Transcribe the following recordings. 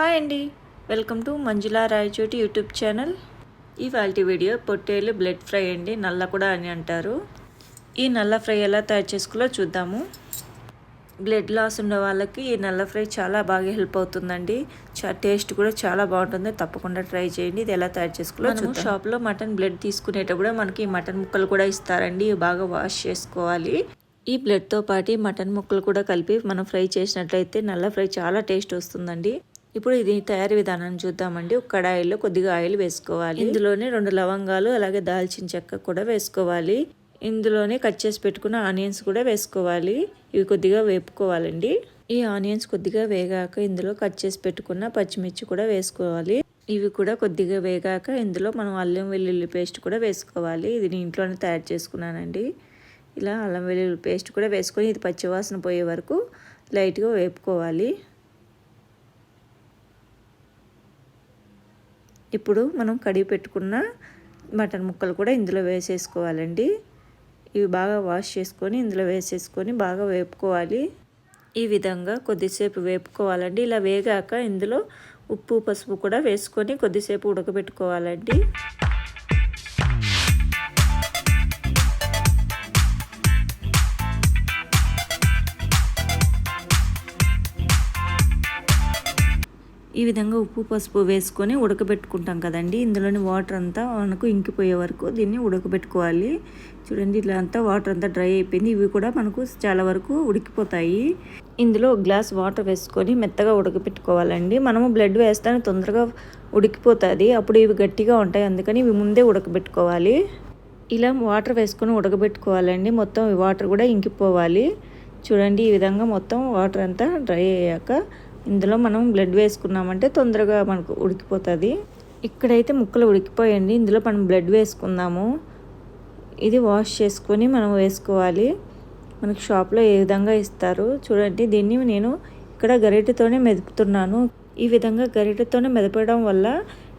Hi అండి. Welcome to Manjula Rayachoti YouTube channel. ఇవాళ video పొట్టేలు బ్లడ్ ఫ్రై అండి నల్ల కూడా అని అంటారు. ఈ నల్ల ఫ్రై ఎలా తయారు చేసుకోవాలో చూద్దాము. బ్లడ్ లాస్ ఉన్న వాళ్ళకి ఈ నల్ల ఫ్రై చాలా బాగా హెల్ప్ అవుతుందండి. చా టేస్ట్ కూడా చాలా బాగుంటుంది. తప్పకుండా ట్రై చేయండి. ఇది ఎలా తయారు చేసుకోవాలో మనము షాప్లో మటన్ బ్లడ్ తీసుకునేటప్పుడు మనకి మటన్ ముక్కలు కూడా ఇస్తారండి. ఇవి బాగా వాష్ చేసుకోవాలి. ఈ బ్లడ్తో పాటు మటన్ ముక్కలు కూడా కలిపి మనం ఫ్రై చేసినట్లయితే నల్ల ఫ్రై చాలా టేస్ట్ వస్తుందండి. ఇప్పుడు ఇది తయారీ విధానం చూద్దామండి. ఒక కడాయిలో కొద్దిగా ఆయిల్ వేసుకోవాలి. ఇందులోనే రెండు లవంగాలు అలాగే దాల్చిన చెక్క కూడా వేసుకోవాలి. ఇందులోనే కట్ చేసి పెట్టుకున్న ఆనియన్స్ కూడా వేసుకోవాలి. ఇవి కొద్దిగా వేపుకోవాలండి. ఈ ఆనియన్స్ కొద్దిగా వేగాక ఇందులో కట్ చేసి పెట్టుకున్న పచ్చిమిర్చి కూడా వేసుకోవాలి. ఇవి కూడా కొద్దిగా వేగాక ఇందులో మనం అల్లం వెల్లుల్లి పేస్ట్ కూడా వేసుకోవాలి. ఇది నేను ఇంట్లోనే తయారు చేసుకున్నానండి. ఇలా అల్లం వెల్లుల్లి పేస్ట్ కూడా వేసుకొని ఇది పచ్చివాసన పోయే వరకు లైట్గా వేపుకోవాలి. ఇప్పుడు మనం కడిగి పెట్టుకున్న మటన్ ముక్కలు కూడా ఇందులో వేసేసుకోవాలండి. ఇవి బాగా వాష్ చేసుకొని ఇందులో వేసేసుకొని బాగా వేపుకోవాలి. ఈ విధంగా కొద్దిసేపు వేపుకోవాలండి. ఇలా వేగాక ఇందులో ఉప్పు పసుపు కూడా వేసుకొని కొద్దిసేపు ఉడకబెట్టుకోవాలండి. ఈ విధంగా ఉప్పు పసుపు వేసుకొని ఉడకబెట్టుకుంటాం కదండి. ఇందులోని వాటర్ అంతా మనకు ఇంకిపోయే వరకు దీన్ని ఉడకబెట్టుకోవాలి. చూడండి ఇలా అంతా వాటర్ అంతా డ్రై అయిపోయింది. ఇవి కూడా మనకు చాలా వరకు ఉడికిపోతాయి. ఇందులో గ్లాస్ వాటర్ వేసుకొని మెత్తగా ఉడకబెట్టుకోవాలండి. మనము బ్లడ్ వేస్తానే తొందరగా ఉడికిపోతుంది. అప్పుడు ఇవి గట్టిగా ఉంటాయి. అందుకని ఇవి ముందే ఉడకబెట్టుకోవాలి. ఇలా వాటర్ వేసుకొని ఉడకబెట్టుకోవాలండి. మొత్తం వాటర్ కూడా ఇంకిపోవాలి. చూడండి ఈ విధంగా మొత్తం వాటర్ అంతా డ్రై అయ్యాక ఇందులో మనం బ్లడ్ వేసుకున్నామంటే తొందరగా మనకు ఉడికిపోతుంది. ఇక్కడైతే ముక్కలు ఉడికిపోయండి. ఇందులో మనం బ్లడ్ వేసుకుందాము. ఇది వాష్ చేసుకొని మనం వేసుకోవాలి. మనకి షాప్లో ఏ విధంగా ఇస్తారు చూడండి. దీన్ని నేను ఇక్కడ గరిటెతోనే మెదుపుతున్నాను. ఈ విధంగా గరిటెతోనే మెదపడం వల్ల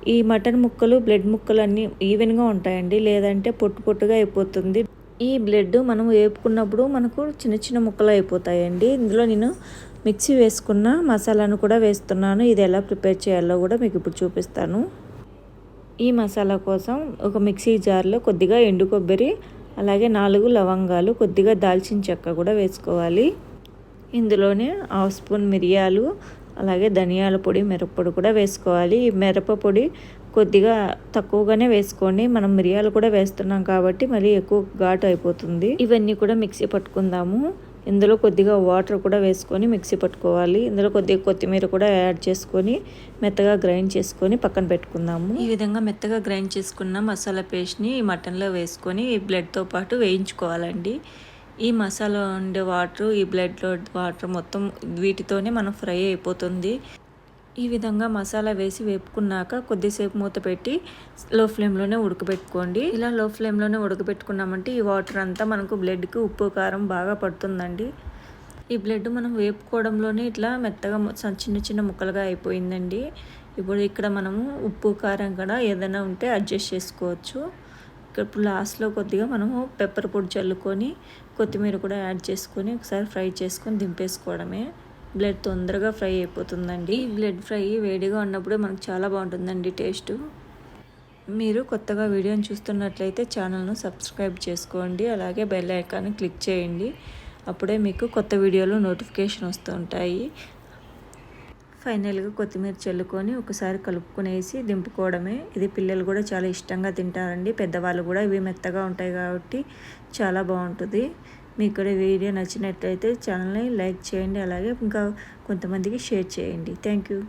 ఈ మటన్ ముక్కలు బ్లడ్ ముక్కలు అన్నీ ఈవెన్గా ఉంటాయండి. లేదంటే పొట్టు పొట్టుగా అయిపోతుంది. ఈ బ్లడ్ మనం వేపుకున్నప్పుడు మనకు చిన్న చిన్న ముక్కలు అయిపోతాయండి. ఇందులో నేను మిక్సీ వేసుకున్న మసాలాను కూడా వేస్తున్నాను. ఇది ఎలా ప్రిపేర్ చేయాలో కూడా మీకు ఇప్పుడు చూపిస్తాను. ఈ మసాలా కోసం ఒక మిక్సీ జార్లో కొద్దిగా ఎండు కొబ్బరి అలాగే నాలుగు లవంగాలు కొద్దిగా దాల్చిన చెక్క కూడా వేసుకోవాలి. ఇందులోనే హాఫ్ స్పూన్ మిరియాలు అలాగే ధనియాల పొడి మిరప్పొడి కూడా వేసుకోవాలి. ఈ మిరప పొడి కొద్దిగా తక్కువగానే వేసుకోండి. మనం మిరియాలు కూడా వేస్తున్నాం కాబట్టి మరీ ఎక్కువ ఘాటు అయిపోతుంది. ఇవన్నీ కూడా మిక్సీ పట్టుకుందాము. ఇందులో కొద్దిగా వాటర్ కూడా వేసుకొని మిక్సీ పట్టుకోవాలి. ఇందులో కొద్దిగా కొత్తిమీర కూడా యాడ్ చేసుకొని మెత్తగా గ్రైండ్ చేసుకొని పక్కన పెట్టుకుందాము. ఈ విధంగా మెత్తగా గ్రైండ్ చేసుకున్న మసాలా పేస్ట్ని ఈ మటన్లో వేసుకొని ఈ బ్లడ్తో పాటు వేయించుకోవాలండి. ఈ మసాలా ఉండే వాటర్ ఈ బ్లడ్లో వాటర్ మొత్తం వీటితోనే మనం ఫ్రై అయిపోతుంది. ఈ విధంగా మసాలా వేసి వేపుకున్నాక కొద్దిసేపు మూత పెట్టి లో ఫ్లేమ్లోనే ఉడకబెట్టుకోండి. ఇలా లో ఫ్లేమ్లోనే ఉడకబెట్టుకున్నామంటే ఈ వాటర్ అంతా మనకు బ్లడ్కి ఉప్పు కారం బాగా పడుతుందండి. ఈ బ్లడ్ మనం వేపుకోవడంలోనే ఇట్లా మెత్తగా చిన్న చిన్న ముక్కలుగా అయిపోయిందండి. ఇప్పుడు ఇక్కడ మనము ఉప్పు కారం కూడా ఏదైనా ఉంటే అడ్జస్ట్ చేసుకోవచ్చు. ఇప్పుడు లాస్ట్లో కొద్దిగా మనము పెప్పర్ పొడి చల్లుకొని కొత్తిమీర కూడా యాడ్ చేసుకొని ఒకసారి ఫ్రై చేసుకొని దింపేసుకోవడమే. బ్లడ్ తొందరగా ఫ్రై అయిపోతుందండి. బ్లడ్ ఫ్రై వేడిగా ఉన్నప్పుడు మనకు చాలా బాగుంటుందండి టేస్ట్ మీరు కొత్తగా వీడియోని చూస్తున్నట్లయితే ఛానల్ను సబ్స్క్రైబ్ చేసుకోండి. అలాగే బెల్ ఐకాన్ క్లిక్ చేయండి. అప్పుడే మీకు కొత్త వీడియోలు నోటిఫికేషన్ వస్తూ ఉంటాయి. ఫైనల్గా కొత్తిమీర చల్లుకొని ఒకసారి కలుపుకునేసి దింపుకోవడమే. ఇది పిల్లలు కూడా చాలా ఇష్టంగా తింటారండి. పెద్దవాళ్ళు కూడా ఇవి మెత్తగా ఉంటాయి కాబట్టి చాలా బాగుంటుంది. మీకు కూడా వీడియో నచ్చినట్లయితే ఛానల్ని లైక్ చేయండి. అలాగే ఇంకా కొంతమందికి షేర్ చేయండి. Thank you.